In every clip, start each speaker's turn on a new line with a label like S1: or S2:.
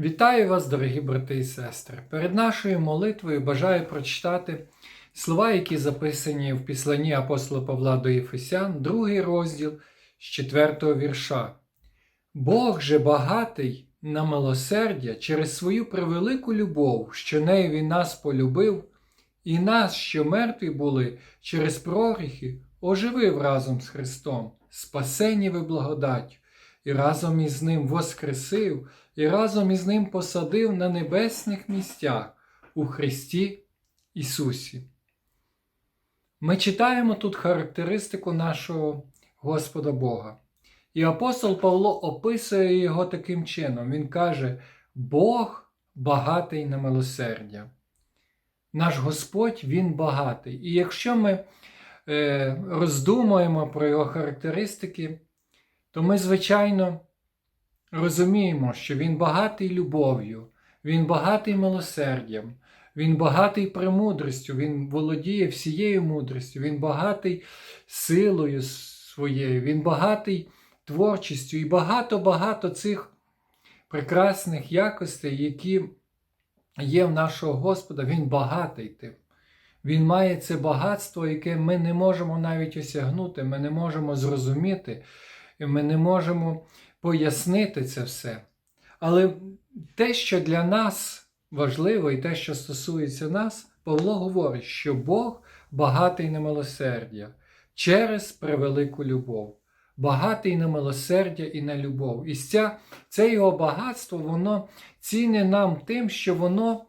S1: Вітаю вас, дорогі брати і сестри. Перед нашою молитвою бажаю прочитати слова, які записані в післанні апостола Павла до Єфесян, другий розділ з 4 вірша. Бог же багатий на милосердя через свою превелику любов, що нею він нас полюбив, і нас, що мертві були через проріхи, оживив разом з Христом, спасені ви благодаттю, і разом із Ним воскресив, і разом із Ним посадив на небесних місцях у Христі Ісусі. Ми читаємо тут характеристику нашого Господа Бога. І апостол Павло описує його таким чином. Він каже: Бог багатий на милосердя. Наш Господь Він багатий. І якщо ми е, роздумуємо про його характеристики, то ми, звичайно, розуміємо, що Він багатий любов'ю, Він багатий милосердям, Він багатий премудростю, Він володіє всією мудрістю, Він багатий силою своєю, Він багатий творчістю і багато-багато цих прекрасних якостей, які є в нашого Господа, Він багатий тим. Він має це багатство, яке ми не можемо навіть осягнути, ми не можемо зрозуміти, ми не можемо пояснити це все. Але те, що для нас важливо, і те, що стосується нас, Павло говорить, що Бог багатий на милосердя через превелику любов. Багатий на милосердя і на любов. І ця, це його багатство, воно ціне нам тим, що воно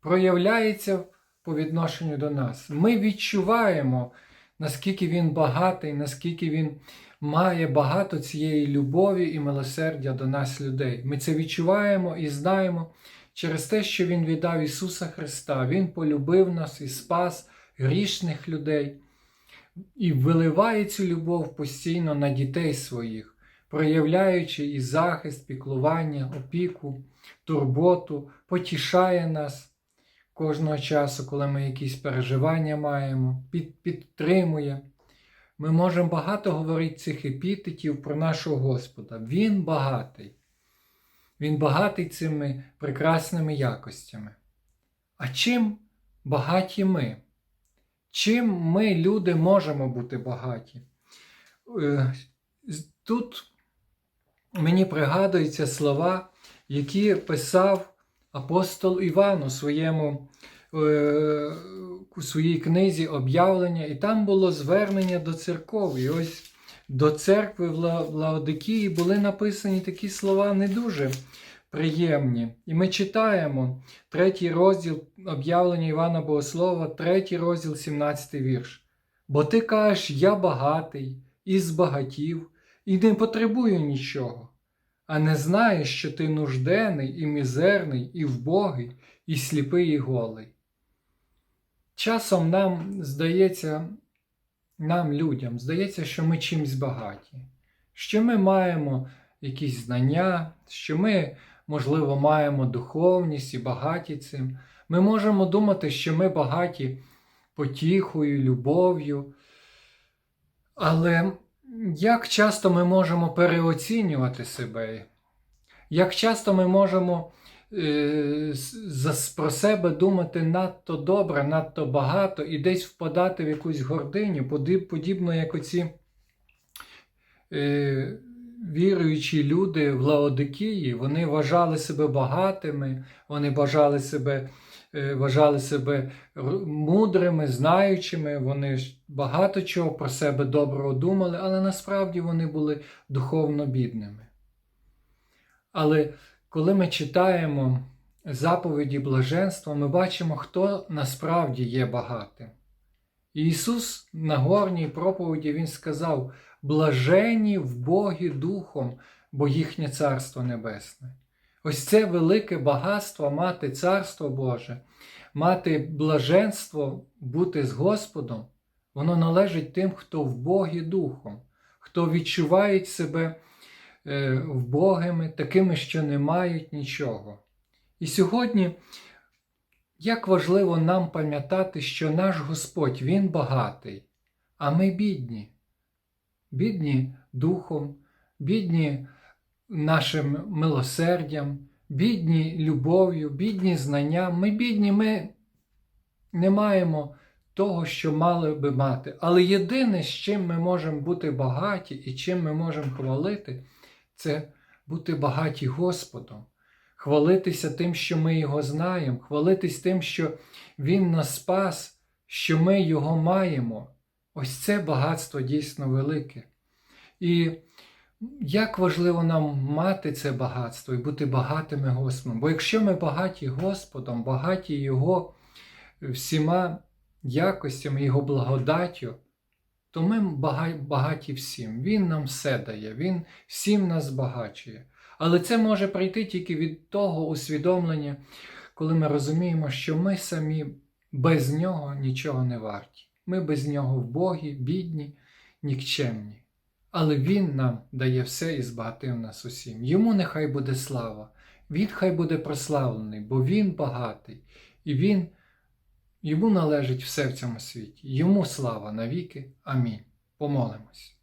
S1: проявляється по відношенню до нас. Ми відчуваємо, наскільки він багатий, наскільки він має багато цієї любові і милосердя до нас, людей. Ми це відчуваємо і знаємо через те, що Він віддав Ісуса Христа. Він полюбив нас і спас грішних людей і виливає цю любов постійно на дітей своїх, проявляючи і захист, піклування, опіку, турботу, потішає нас кожного часу, коли ми якісь переживання маємо, під, підтримує. Ми можемо багато говорити цих епітетів про нашого Господа. Він багатий. Він багатий цими прекрасними якостями. А чим багаті ми? Чим ми, люди, можемо бути багаті? Е, Тут мені пригадуються слова, які писав апостол Іван у своєму, у своїй книзі об'явлення, і там було звернення до церков. І ось до церкви в Лаодикії були написані такі слова не дуже приємні. І ми читаємо третій розділ об'явлення Івана Богослова, третій розділ, 17 вірш. Бо ти кажеш, я багатий, і збагатів, і не потребую нічого, а не знаєш, що ти нужденний, і мізерний, і вбогий, і сліпий, і голий. Часом нам здається, нам, людям, здається, що ми чимсь багаті, що ми маємо якісь знання, що ми можливо, маємо духовність і багаті цим. Ми можемо думати, що ми багаті потіхою, любов'ю. Але як часто ми можемо переоцінювати себе? Як часто ми можемо про себе думати надто добре, надто багато і десь впадати в якусь гординю, подібно як оці е, віруючі люди в Лаодикії, вони вважали себе багатими, вони бажали себе, е, вважали себе мудрими, знаючими, вони багато чого про себе доброго думали, але насправді вони були духовно бідними. Але коли ми читаємо заповіді блаженства, ми бачимо, хто насправді є багатим. Ісус на горній проповіді Він сказав: блажені в Богі Духом, бо їхнє Царство Небесне. Ось це велике багатство мати Царство Боже, мати блаженство бути з Господом, воно належить тим, хто в Богі Духом, хто відчуває себе вбогими, такими, що не мають нічого. І сьогодні. Як важливо нам пам'ятати, що наш Господь Він багатий, а ми бідні бідні духом, бідні нашим милосердям, бідні любов'ю, бідні знанням. Ми бідні, ми не маємо того, що мали би мати. Але єдине, з чим ми можемо бути багаті і чим ми можемо хвалити, це бути багаті Господом, хвалитися тим, що ми Його знаємо, хвалитись тим, що Він нас спас, що ми Його маємо. Ось це багатство дійсно велике. І як важливо нам мати це багатство і бути багатими Господом. Бо якщо ми багаті Господом, багаті Його всіма якостями, Його благодаттю, то ми багаті всім. Він нам все дає, Він всім нас збагачує. Але це може прийти тільки від того усвідомлення, коли ми розуміємо, що ми самі без нього нічого не варті. Ми без нього вбогі, бідні, нікчемні. Але Він нам дає все і збагатив нас усім. Йому нехай буде слава, Він хай буде прославлений, бо Він багатий, і Він, йому належить все в цьому світі. Йому слава навіки. Амінь. Помолимось.